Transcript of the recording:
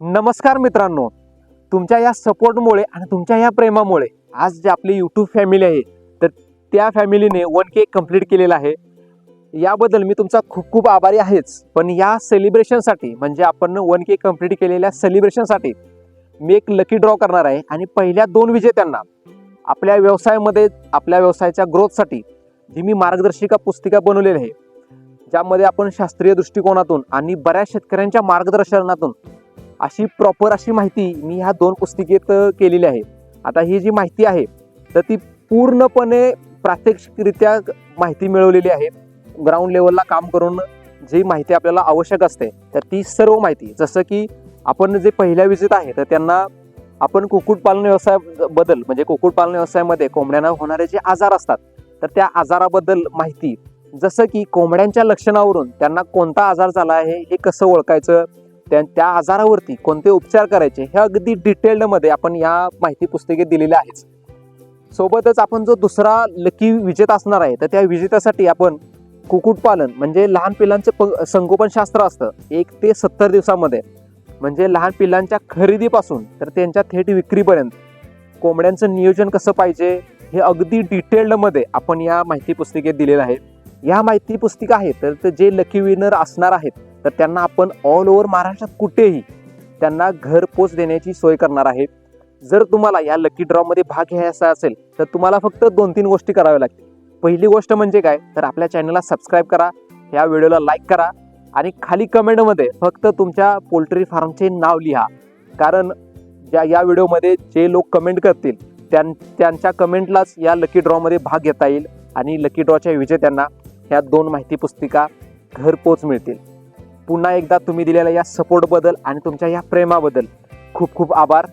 नमस्कार मित्रांनो. तुमच्या या सपोर्टमुळे आणि तुमच्या या प्रेमामुळे आज जे आपली यूट्यूब फॅमिली आहे तर त्या फॅमिलीने वन के कंप्लीट केलेला आहे. याबद्दल मी तुमचा खूप खूप आभारी आहेच. पण या सेलिब्रेशनसाठी म्हणजे आपण वन के कंप्लीट केलेल्या सेलिब्रेशनसाठी मी एक लकी ड्रॉ करणार आहे. आणि पहिल्या दोन विजेत्यांना आपल्या व्यवसायामध्ये आपल्या व्यवसायाच्या ग्रोथसाठी जी मी मार्गदर्शिका पुस्तिका बनवलेली आहे ज्यामध्ये आपण शास्त्रीय दृष्टिकोनातून आणि बऱ्याच शेतकऱ्यांच्या मार्गदर्शनातून अशी प्रॉपर अशी माहिती मी ह्या दोन पुस्तिकेत केलेली आहे. आता ही जी माहिती आहे तर ती पूर्णपणे प्रात्यक्षिकरित्या माहिती मिळवलेली आहे. ग्राउंड लेवलला काम करून जी माहिती आपल्याला आवश्यक असते तर ती सर्व माहिती जसं की आपण जे पहिल्या विजेत आहे तर त्यांना आपण कुक्कुटपालन व्यवसायाबद्दल म्हणजे कुक्कुटपालन व्यवसायामध्ये कोंबड्यांना होणारे जे आजार असतात तर त्या आजाराबद्दल माहिती जसं की कोंबड्यांच्या लक्षणावरून त्यांना कोणता आजार झाला आहे हे कसं ओळखायचं त्या त्या आजारावरती कोणते उपचार करायचे हे अगदी डिटेल्डमध्ये आपण या माहिती पुस्तिकेत दिलेल्या आहेत सोबतच आपण जो दुसरा लकी विजेता असणार आहे तर त्या विजेत्यासाठी आपण कुक्कुटपालन म्हणजे लहान पिलांचं प संगोपन शास्त्र असतं एक ते सत्तर दिवसामध्ये. म्हणजे लहान पिलांच्या खरेदीपासून तर त्यांच्या थेट विक्रीपर्यंत. कोंबड्यांचं नियोजन कसं पाहिजे हे अगदी डिटेल्डमध्ये आपण या माहिती पुस्तिकेत दिलेलं आहे. या माहिती पुस्तिका आहेत तर ते जे लकी विनर असणार आहेत तर त्यांना आपण ऑल ओव्हर महाराष्ट्रात कुठेही त्यांना घरपोच देण्याची सोय करणार आहे. जर तुम्हाला या लकी ड्रॉमध्ये भाग घ्यायचा असेल तर तुम्हाला फक्त दोन तीन गोष्टी कराव्या लागतील. पहिली गोष्ट म्हणजे काय? तर आपल्या चॅनलला सबस्क्राईब करा या व्हिडिओला लाईक करा आणि खाली कमेंटमध्ये फक्त तुमच्या पोल्ट्री फार्मचे नाव लिहा. कारण ज्या या व्हिडिओमध्ये जे लोक कमेंट करतील त्यां त्यांच्या कमेंटलाच या लकी ड्रॉमध्ये भाग घेता येईल आणि लकी ड्रॉच्या विजेत्यांना ह्या दोन माहिती पुस्तिका घरपोच मिळतील. पुन्हा एकदा तुम्ही दिलेल्या या सपोर्टबद्दल आणि तुमच्या या प्रेमाबद्दल खूप खूप आभार.